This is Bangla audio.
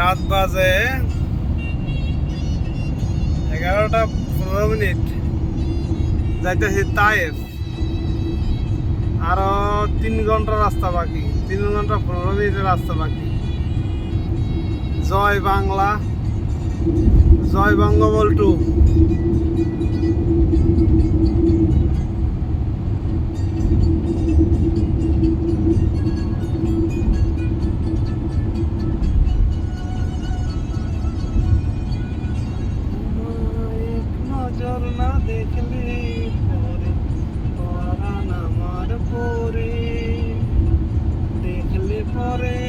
রাত বাজে এগারোটা পনেরো মিনিট। যাইতেছি তায়েফ আরও তিন ঘণ্টা রাস্তা বাকি। তিন ঘণ্টা পনেরো মিনিটের রাস্তা বাকি। জয় বাংলা। জয় বঙ্গবল্টু এক নজর না দেখলে পরে পরাণ আমার পরে। দেখলে পরে